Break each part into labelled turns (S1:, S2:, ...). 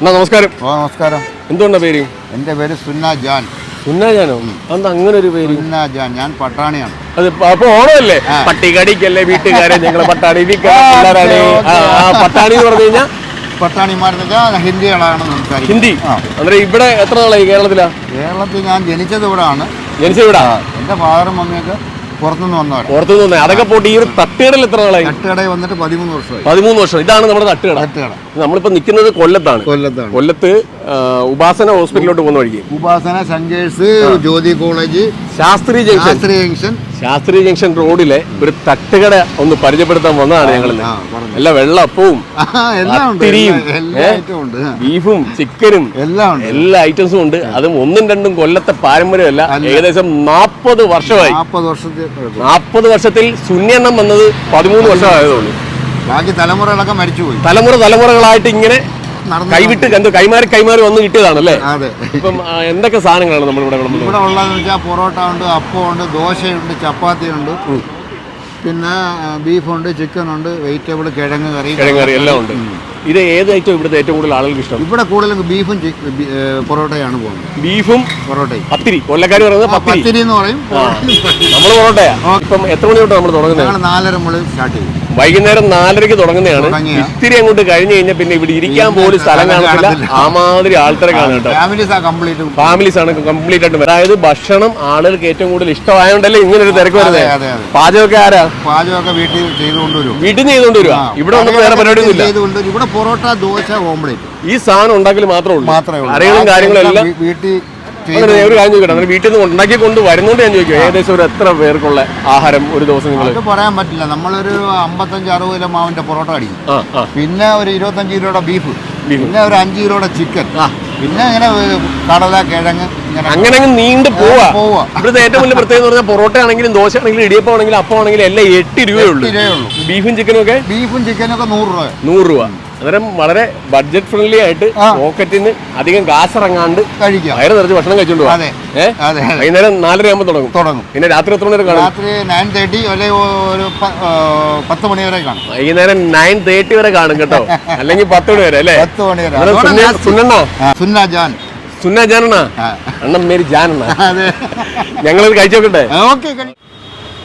S1: എന്നാ നമസ്കാരം.
S2: ഓ നമസ്കാരം.
S1: എന്തുകൊണ്ടാ പേര്?
S2: എന്റെ പേര് സുന്ന ജാൻ.
S1: അന്ന് അങ്ങനെ ഒരു പേര്?
S2: സുന്ന ജാൻ. ഞാൻ പട്ടാണിയാണ്.
S1: അത് പ- അപ്പൊ ഓണമല്ലേ? പട്ടികടിക്കല്ലേ വീട്ടുകാരെ? ഞങ്ങൾ പട്ടാണി പിള്ളേരാണ്. പട്ടാണി എന്ന് പറഞ്ഞു കഴിഞ്ഞാൽ
S2: പട്ടാണിമാരെന്ന് വെച്ചാൽ ഹിന്ദികളാണ് സംസാരിക്കുന്നത്
S1: ഹിന്ദി. അന്നേരം ഇവിടെ എത്ര നാളായി കേരളത്തിലാ?
S2: കേരളത്തിൽ ഞാൻ ജനിച്ചത് ഇവിടെയാണ്
S1: ജനിച്ച ഇവിടെ?
S2: എന്റെ ഫാദറും മമ്മിയൊക്കെ പുറത്തുനിന്ന് വന്നവരാണ്.
S1: അതൊക്കെ പോട്ട് ഈ ഒരു തട്ടുകടയിൽ എത്ര നാളായി?
S2: തട്ടുകടയിൽ വന്നിട്ട് പതിമൂന്ന് വർഷമായി.
S1: പതിമൂന്ന് വർഷം. ഇതാണ് നമ്മുടെ തട്ടുകട.
S2: തട്ടുകട.
S1: നമ്മളിപ്പോ നിൽക്കുന്നത് കൊല്ലത്താണ്.
S2: കൊല്ലത്താണ്.
S1: കൊല്ലത്ത് ഉപാസന ഹോസ്പിറ്റലിലോട്ട് പോകുന്ന വഴിക്ക്.
S2: Upasana Shankar's Jyothi college
S1: Shastri junction.
S2: Shastri junction.
S1: Shastri junction റോഡിലെ ഒരു തട്ടുകട ഒന്ന് പരിചയപ്പെടുത്താൻ വന്നതാണ് ഞങ്ങൾ എല്ലാ വെള്ളപ്പവും
S2: ഉണ്ട്.
S1: ബീഫും ചിക്കനും
S2: എല്ലാം
S1: എല്ലാ ഐറ്റംസും ഉണ്ട്. അതും ഒന്നും രണ്ടും കൊല്ലത്തെ പാരമ്പര്യമല്ല. ഏകദേശം നാൽപ്പത് വർഷമായി.
S2: നാൽപ്പത് വർഷത്തെ
S1: നാൽപ്പത് വർഷത്തിൽ ശൂന്യെണ്ണം വന്നത് പതിമൂന്ന് വർഷമായതുള്ളൂ
S2: ബാക്കി തലമുറകളൊക്കെ മരിച്ചുപോയി.
S1: തലമുറ തലമുറകളായിട്ട് ഇങ്ങനെ കൈവിട്ട് എന്തോ കൈമാറി കൈമാറി വന്ന് കിട്ടിയതാണല്ലേ?
S2: അതെ.
S1: ഇപ്പം എന്തൊക്കെ സാധനങ്ങളാണ് നമ്മൾ ഇവിടെ
S2: ഇവിടെ ഉള്ളതെന്ന് വെച്ചാൽ പൊറോട്ട ഉണ്ട് അപ്പമുണ്ട് ദോശയുണ്ട് ചപ്പാത്തി ഉണ്ട്. പിന്നെ ബീഫുണ്ട് ചിക്കൻ ഉണ്ട് വെജിറ്റബിൾ കിഴങ്ങ് കറി.
S1: കിഴങ്ങ് കറി എല്ലാം ഉണ്ട്. ഇത് ഏത് ഐറ്റം ഇവിടുത്തെ ഏറ്റവും കൂടുതൽ ആളുകൾക്ക് ഇഷ്ടം?
S2: ഇവിടെ കൂടുതലും ബീഫും പൊറോട്ടയാണ് പോകുന്നത്.
S1: ബീഫും
S2: പൊറോട്ടയും.
S1: പത്തിരി. കൊല്ലക്കാർ പറയുന്നത് പത്തിരി.
S2: എന്ന് പറയും.
S1: നമ്മൾ പൊറോട്ടയാ ഇപ്പം എത്ര മണി തൊട്ട് നമ്മൾ തുടങ്ങുന്നത്?
S2: നാലര മുതൽ സ്റ്റാർട്ട് ചെയ്യും.
S1: വൈകുന്നേരം നാലരയ്ക്ക് തുടങ്ങുന്നതാണ്. ഇത്തിരി അങ്ങോട്ട് കഴിഞ്ഞു കഴിഞ്ഞാൽ പിന്നെ ഇവിടെ ഇരിക്കാൻ പോലും സ്ഥലം കാണത്തില്ല.
S2: ആ
S1: ആമാതിരി ആൾക്കാരെ കാണും കേട്ടോ.
S2: ഫാമിലീസ്
S1: ആണ് കംപ്ലീറ്റ് ആയിട്ട് അതായത് ഭക്ഷണം ആളുകൾക്ക് ഏറ്റവും കൂടുതൽ ഇഷ്ടമായതുകൊണ്ടല്ലേ ഇങ്ങനെ ഒരു തിരക്ക് വരുന്നത്? പാചകമൊക്കെ ആരാ?
S2: പാചകമൊക്കെ വീട്ടിൽ ചെയ്തുകൊണ്ടുവരും
S1: വീട്ടിൽ നിന്ന് ചെയ്തുകൊണ്ട് വരുവാ ഇവിടെ ഒന്നും വേറെ പരിപാടിയൊന്നുമില്ല.
S2: ഇല്ല ഇവിടെ പൊറോട്ട ദോശ ഓംപ്ലേറ്റ്
S1: ഈ സാധനം ഉണ്ടാക്കൽ മാത്രമേ ഉള്ളൂ.
S2: മാത്രമേ ഉള്ളൂ.
S1: കറികളും
S2: ബാക്കി
S1: കാര്യങ്ങളും
S2: എല്ലാം
S1: എല്ലാം
S2: വീട്ടിൽ
S1: ഒരു കാര്യം ചോദിക്കട്ടെ. വീട്ടിൽ നിന്ന് ഉണ്ടാക്കി കൊണ്ട് വരുന്നോണ്ട് ഞാൻ ചോദിക്കും ഏകദേശം ഒരു എത്ര പേർക്കുള്ള ആഹാരം ഒരു ദിവസം നിങ്ങൾ
S2: പറയാൻ പറ്റില്ല. നമ്മളൊരു അമ്പത്തഞ്ച് അറുപത് കിലോ മാവിന്റെ പൊറോട്ട അടിക്കും. പിന്നെ ഒരു ഇരുപത്തഞ്ച് കിലോയുടെ ബീഫ്. പിന്നെ ഒരു അഞ്ച് കിലോയുടെ ചിക്കൻ. പിന്നെ ഇങ്ങനെ കടല കിഴങ്ങ്
S1: അങ്ങനെ അങ്ങ് നീണ്ടു പോവാ.
S2: പോവാ.
S1: ഇവിടുത്തെ ഏറ്റവും വലിയ പ്രത്യേകത എന്ന് പറഞ്ഞാൽ പൊറോട്ട ആണെങ്കിലും ദോശ ആണെങ്കിലും ഇടിയപ്പം ആണെങ്കിലും അപ്പം ആണെങ്കിലും എല്ലാം എട്ട്
S2: രൂപയുള്ളൂ
S1: ബീഫും ചിക്കനും ഒക്കെ?
S2: ബീഫും ചിക്കനും ഒക്കെ നൂറ് രൂപ.
S1: നൂറ് രൂപ. അന്നേരം വളരെ ബഡ്ജറ്റ് ഫ്രണ്ട്ലി ആയിട്ട് പോക്കറ്റിന് അധികം കാശിറങ്ങാണ്ട്
S2: കഴിക്കാം.
S1: വയറ് നിറച്ച് ഭക്ഷണം കഴിച്ചോണ്ട്
S2: അതെ.
S1: വൈകുന്നേരം നാലര ആകുമ്പോൾ തുടങ്ങും.
S2: തുടങ്ങും.
S1: പിന്നെ രാത്രി എത്ര മണി വരെ കാണും?
S2: രാത്രി നയൻ തേർട്ടി അല്ലെങ്കിൽ ഒരു പത്ത് മണി വരെ കാണും.
S1: വൈകുന്നേരം നയൻ തേർട്ടി വരെ കാണും കേട്ടോ. അല്ലെങ്കിൽ പത്ത് മണി വരെ അല്ലേ?
S2: പത്ത് മണി വരെ.
S1: സുന്നണ്ണ
S2: സുന്ന ജാൻ.
S1: സുന്ന ജാനണ്ണ? അണ്ണൻ മേരി ജാനണ്ണ. ഞങ്ങളത്
S2: കഴിച്ചോക്കട്ടെ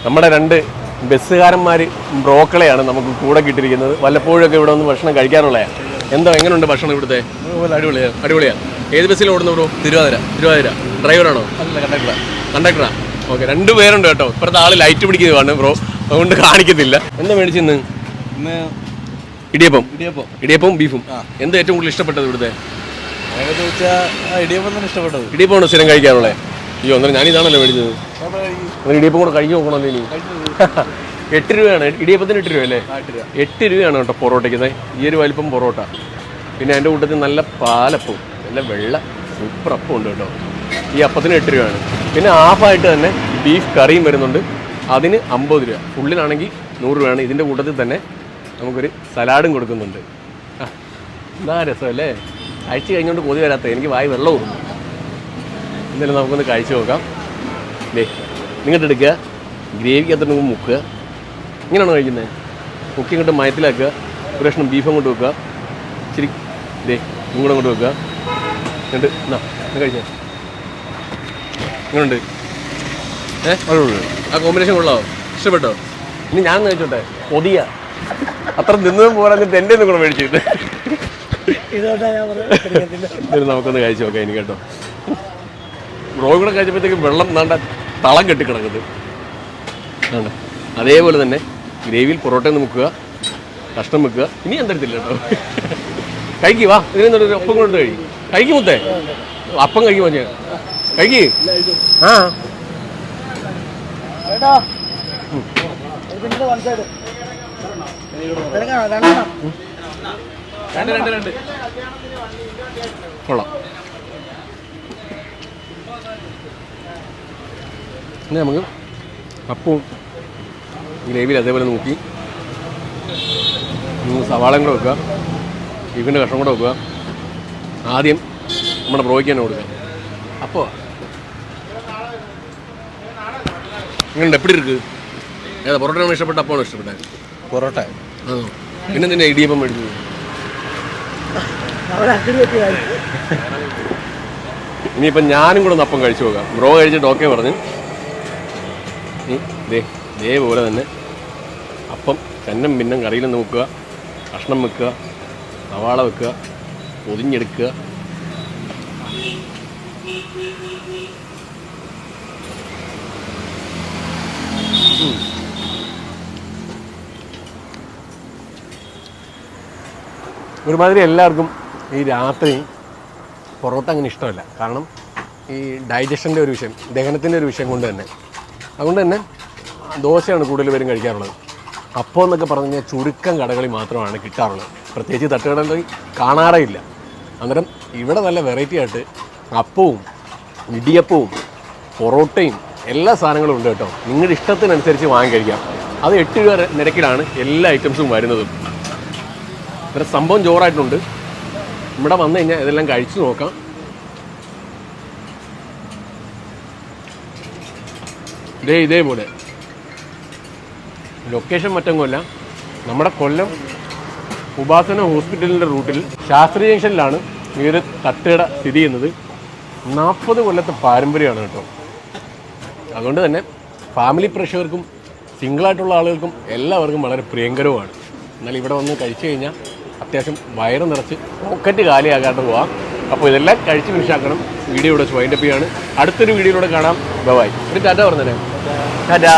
S1: നമ്മുടെ രണ്ട് ബസ്സുകാരന്മാർ ബ്രോക്കളെയാണ് നമുക്ക് കൂടെ കിട്ടിയിരിക്കുന്നത്. വല്ലപ്പോഴൊക്കെ ഇവിടെ വന്ന് ഭക്ഷണം കഴിക്കാറുള്ളതാണ് എന്താ എങ്ങനെയുണ്ട് ഭക്ഷണം ഇവിടുത്തെ? അടിപൊളിയാണ് അടിപൊളിയാണ് ഏത് ബസ്സിൽ ഓടുന്നു ബ്രോ? തിരുവാതിര. തിരുവാതിര. ഡ്രൈവറാണോ? അല്ല കണ്ടക്ടറാ. കണ്ടക്ടറാ. ഓക്കെ രണ്ട് പേരുണ്ട് കേട്ടോ. ഇപ്പോഴത്തെ ആൾ ലൈറ്റ് പിടിക്കുന്നതാണ് ബ്രോ. അതുകൊണ്ട് കാണിക്കത്തില്ല. എന്താ മേടിച്ചിന്ന്
S3: ഇന്ന്?
S1: ഇടിയപ്പം.
S3: ഇടിയപ്പം.
S1: ഇടിയപ്പവും ബീഫും. എന്താ ഏറ്റവും കൂടുതൽ ഇഷ്ടപ്പെട്ടത് ഇവിടുത്തെ?
S3: ഇടിയപ്പം തന്നെ ഇഷ്ടപ്പെട്ടത്.
S1: ഇടിയപ്പമാണ് സ്ഥിരം കഴിക്കാറുള്ളത് അയ്യോ അന്നേരം ഞാൻ ഇതാണല്ലോ മേടിച്ചത്. അന്നേരം ഇടിയപ്പം കൂടെ കഴിച്ചു നോക്കണമല്ലോ ഇനി. എട്ട് രൂപയാണ്. ഇടിയപ്പത്തിന് എട്ട് രൂപ അല്ലേ എട്ട് രൂപയാണ് കേട്ടോ പൊറോട്ടയ്ക്ക്. ഈ ഒരു വലിപ്പം പൊറോട്ട. പിന്നെ അതിന്റെ കൂട്ടത്തിൽ നല്ല പാലപ്പവും നല്ല വെള്ള സൂപ്പർ അപ്പം ഉണ്ട് കേട്ടോ. ഈ അപ്പത്തിന് എട്ട് രൂപയാണ്. പിന്നെ ഹാഫായിട്ട് തന്നെ ബീഫ് കറിയും വരുന്നുണ്ട്. അതിന് അമ്പത് രൂപ. ഫുള്ളിനാണെങ്കിൽ നൂറ് രൂപയാണ്. ഇതിന്റെ കൂട്ടത്തിൽ തന്നെ നമുക്കൊരു സലാഡും കൊടുക്കുന്നുണ്ട്. എന്താ രസമല്ലേ? അഴിച്ചു കഴിഞ്ഞുകൊണ്ട് കൊതി വരാത്ത എനിക്ക് വായി വെള്ളവും എന്തായാലും നമുക്കൊന്ന് കഴിച്ചു നോക്കാം. ദേ നിങ്ങളുടെ എടുക്കുക ഗ്രേവിക്കകത്തോട്ട് നമുക്ക് മുക്കുക. ഇങ്ങനെയാണോ കഴിക്കുന്നത്? മുക്കി ഇങ്ങോട്ട് മയത്തിലാക്കുക. ഒരു കഷ്ണം ബീഫ് അങ്ങോട്ട് വെക്കുക. ഇച്ചിരി ദേ ഇങ്ങോട്ട് അങ്ങോട്ട് വെക്കുക. എന്നിട്ട് എന്നാ ഇത് കഴിച്ചേ. ഇങ്ങനുണ്ട്. ഏ ആ കോമ്പിനേഷൻ കൊള്ളാവോ? ഇഷ്ടപ്പെട്ടോ? ഇനി ഞാൻ കഴിച്ചോട്ടെ. കൊതിയ അത്ര നിന്നതും പോരാ എന്നിട്ട് എന്റെ ഒന്നും കൂടെ മേടിച്ചിട്ട് നമുക്കൊന്ന് കഴിച്ചു നോക്കാം ഇനി കേട്ടോ. ബ്രോ കൂടെ കഴിച്ചപ്പോഴത്തേക്ക് വെള്ളം നാണ്ട തളം കെട്ടിക്കിടക്കുന്നത്. വേണ്ട അതേപോലെ തന്നെ ഗ്രേവിയിൽ പൊറോട്ട നിന്ന് മുക്കുക കഷ്ണം വെക്കുക ഇനി ഞാൻ തരത്തില്ല കേട്ടോ. കഴിക്കി വാ. ഇതിന് അപ്പം ഒപ്പം കൊണ്ട് കഴി കഴിക്കും. മുത്തേ. അപ്പം കഴിക്കും മഞ്ഞ കഴിക്കി. ആ. കൊള്ളാം. പിന്നെ നമുക്ക് അപ്പവും ഗ്രേവിയിൽ അതേപോലെ നോക്കി. സവാളയും കൂടെ വെക്കുക. ബീഫിന്റെ കഷ്ണം കൂടെ വെക്കുക. ആദ്യം നമ്മുടെ ബ്രോയ്ക്ക് തന്നെ കൊടുക്കുക അപ്പോൾ നിങ്ങളുടെ എപ്പിടി ഇരിക്കുക ഏതാ പൊറോട്ടയാണ് ഇഷ്ടപ്പെട്ട? അപ്പോൾ ഇഷ്ടപ്പെട്ടത്
S3: പൊറോട്ട.
S1: ആ പിന്നെ നിന്നെ ഇടിയപ്പം മേടിച്ചു ഇനിയിപ്പം ഞാനും കൂടെ ഒന്ന് അപ്പം കഴിച്ചു നോക്കാം. ബ്രോ കഴിച്ചിട്ട് ഓക്കെ പറഞ്ഞു. ദേ ഇതേപോലെ തന്നെ അപ്പം ചന്നം പിന്നം കറിയിൽ നിന്ന് വെക്കുക കഷ്ണം വെക്കുക സവാള വെക്കുക പൊതിഞ്ഞെടുക്കുക. ഒരുമാതിരി എല്ലാവർക്കും ഈ രാത്രി പൊറോട്ട അങ്ങനെ ഇഷ്ടമല്ല. കാരണം ഈ ഡൈജഷന്റെ ഒരു വിഷയം ദഹനത്തിന്റെ ഒരു വിഷയം കൊണ്ട് തന്നെ. അതുകൊണ്ട് തന്നെ ദോശയാണ് കൂടുതൽ പേരും കഴിക്കാറുള്ളത്. അപ്പോൾ എന്നൊക്കെ പറഞ്ഞു കഴിഞ്ഞാൽ ചുരുക്കം കടകളിൽ മാത്രമാണ് കിട്ടാറുള്ളത്. പ്രത്യേകിച്ച് തട്ടുകടകളിൽ കാണാറേ ഇല്ല അന്നേരം ഇവിടെ നല്ല വെറൈറ്റി ആയിട്ട് അപ്പവും ഇടിയപ്പവും പൊറോട്ടയും എല്ലാ സാധനങ്ങളും ഉണ്ട് കേട്ടോ. നിങ്ങളുടെ ഇഷ്ടത്തിനനുസരിച്ച് വാങ്ങി കഴിക്കാം. അത് എട്ട് രൂപ നിരക്കിലാണ് എല്ലാ ഐറ്റംസും വരുന്നതും. ഇവിടെ സംഭവം ജോറായിട്ടുണ്ട് ഇവിടെ വന്നു കഴിഞ്ഞാൽ ഇതെല്ലാം കഴിച്ചു നോക്കാം. ഇതേ ഇതേപോലെ. ലൊക്കേഷൻ മറ്റൊന്നുമല്ല നമ്മുടെ കൊല്ലം ഉപാസന ഹോസ്പിറ്റലിന്റെ റൂട്ടിൽ ശാസ്ത്രി ജംഗ്ഷനിലാണ് ഈ ഒരു തട്ടുകട സ്ഥിതി ചെയ്യുന്നത്. നാൽപ്പത് കൊല്ലത്തെ പാരമ്പര്യമാണ് കേട്ടോ. അതുകൊണ്ട് തന്നെ ഫാമിലി പ്രഷർക്കും സിംഗിളായിട്ടുള്ള ആളുകൾക്കും എല്ലാവർക്കും വളരെ പ്രിയങ്കരവുമാണ്. എന്നാൽ ഇവിടെ വന്ന് കഴിച്ചു കഴിഞ്ഞാൽ അത്യാവശ്യം വയറ് നിറച്ച് പോക്കറ്റ് കാലിയാകാണ്ട് പോവാം. അപ്പോൾ ഇതെല്ലാം കഴിച്ച് ഫിനിഷാക്കണം വീഡിയോ ഇവിടെ വൈൻഡപ്പ് ചെയ്യാണ്. അടുത്തൊരു വീഡിയോയിലൂടെ കാണാം. ബൈ ഒരു ടാറ്റ പറഞ്ഞേ ടാറ്റാ.